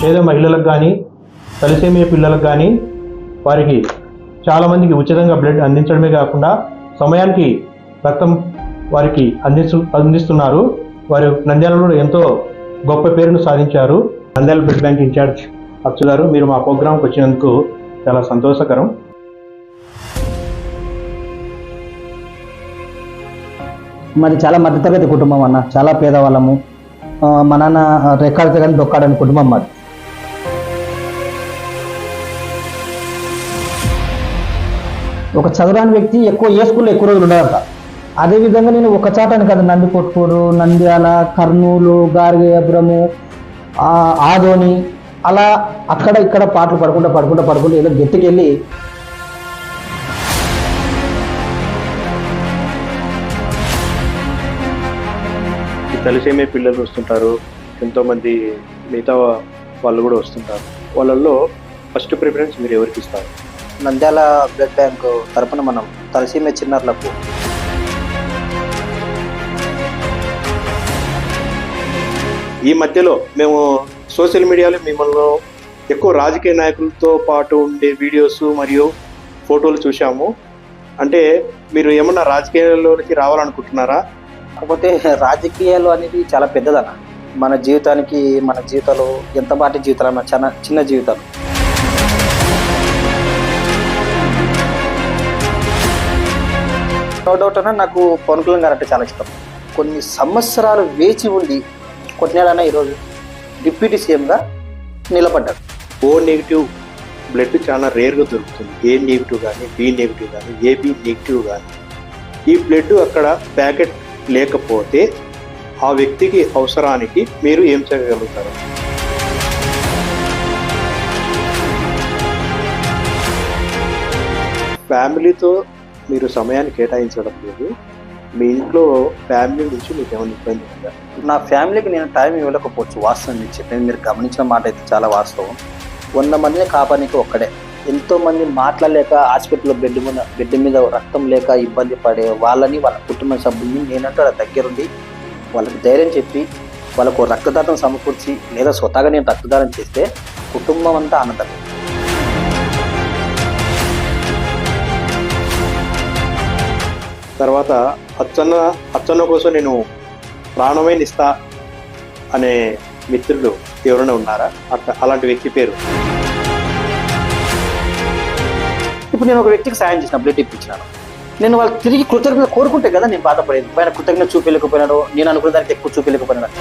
పేద మహిళలకు కానీ తలసేమియా పిల్లలకు కానీ వారికి చాలామందికి ఉచితంగా బ్లడ్ అందించడమే కాకుండా సమయానికి రక్తం వారికి అందిస్తు అందిస్తున్నారు. వారు నంద్యాలలో ఎంతో గొప్ప పేరును సాధించారు. నంద్యాల బ్లడ్ బ్యాంక్ ఇన్ఛార్జ్ అచ్చు గారు మీరు మా ప్రోగ్రాంకి వచ్చినందుకు చాలా సంతోషకరం. మరి చాలా మధ్యతరగతి కుటుంబం అన్న చాలా పేదవాళ్ళము. మా నాన్న రెక్కాడితే కానీ దొక్కాడని కుటుంబం మాది. ఒక చదువురాని వ్యక్తి ఎక్కువ ఏ స్కూల్లో ఎక్కువ రోజులు ఉండదంట. అదేవిధంగా నేను ఒక చాటాను కదా నంది కొట్కూరు నంద్యాల కర్నూలు గార్గేయపురము ఆ, ఆదోని అలా అక్కడ ఇక్కడ పాటలు పడుకుంటా పడుకుంటా పడుకుంటూ ఏదో గెట్టుకెళ్ళి వెళ్ళి పిల్లలు వస్తుంటారు. ఎంతోమంది మిగతా వాళ్ళు కూడా వస్తుంటారు. వాళ్ళల్లో ఫస్ట్ ప్రిఫరెన్స్ మీరు ఎవరికి ఇస్తారు? నంద్యాల బ్లడ్ బ్యాంక్ తరపున మనం తలసీమ చిన్నారులకు ఈ మధ్యలో మేము సోషల్ మీడియాలో మిమ్మల్ని ఎక్కువ రాజకీయ నాయకులతో పాటు ఉండే వీడియోస్ మరియు ఫోటోలు చూసాము అంటే మీరు ఏమన్నా రాజకీయాల్లోకి రావాలనుకుంటున్నారా? కాకపోతే రాజకీయాలు అనేది చాలా పెద్దదన్న. మన జీవితానికి మన జీవితాలు ఎంత పాటి జీవితాలు చాలా చిన్న జీవితాలు. నో డౌట్ అన్న నాకు పవన్ కళ్యాణ్ గారు అంటే చాలా ఇష్టం. కొన్ని సంవత్సరాలు వేచి ఉండి కొట్టినాడన్న ఈరోజు డిప్యూటీ సీఎంగా నిలబడ్డాడు. ఓ నెగిటివ్ బ్లడ్ చాలా రేర్గా దొరుకుతుంది. ఏ నెగిటివ్ కానీ బి నెగిటివ్ కానీ ఏబి నెగిటివ్ కానీ ఈ బ్లడ్ అక్కడ ప్యాకెట్ లేకపోతే ఆ వ్యక్తికి అవసరానికి మీరు ఏం చేయగలుగుతారు? ఫ్యామిలీతో మీరు సమయాన్ని కేటాయించడం లేదు. మీ ఇంట్లో ఫ్యామిలీ నుంచి మీకు ఏమైనా ఇబ్బంది ఉందా? నా ఫ్యామిలీకి నేను టైం ఇవ్వలేకపోవచ్చు వాస్తవం చెప్పి మీరు గమనించిన మాట అయితే చాలా వాస్తవం. వంద మందిని కాపానికి ఒక్కడే. ఎంతో మంది మాట్లాడలేక హాస్పిటల్లో బెడ్ మీద బెడ్ మీద రక్తం లేక ఇబ్బంది పడే వాళ్ళని వాళ్ళ కుటుంబ సభ్యుల్ని నేనంటూ వాళ్ళ దగ్గరుండి వాళ్ళకి ధైర్యం చెప్పి వాళ్ళకు రక్తదానం సమకూర్చి లేదా స్వతహాగా నేను రక్తదానం చేస్తే కుటుంబం అంతా ఆనందం. తర్వాత అచ్చన్న అచ్చన్న కోసం నేను ప్రాణమైన ఇస్తా అనే మిత్రుడు ఎవరైనా ఉన్నారా? అట్లా అలాంటి వ్యక్తి పేరు? ఇప్పుడు నేను ఒక వ్యక్తికి సాయం చేసిన బ్లడ్ ఇప్పించినాను. నేను వాళ్ళు తిరిగి కృతజ్ఞత కోరుకుంటే కదా నేను బాధపడేది. పైన కృతజ్ఞత చూపించలేకపోయినాడు నేను అనుకున్న దానికి ఎక్కువ చూపించలేకపోయినాడు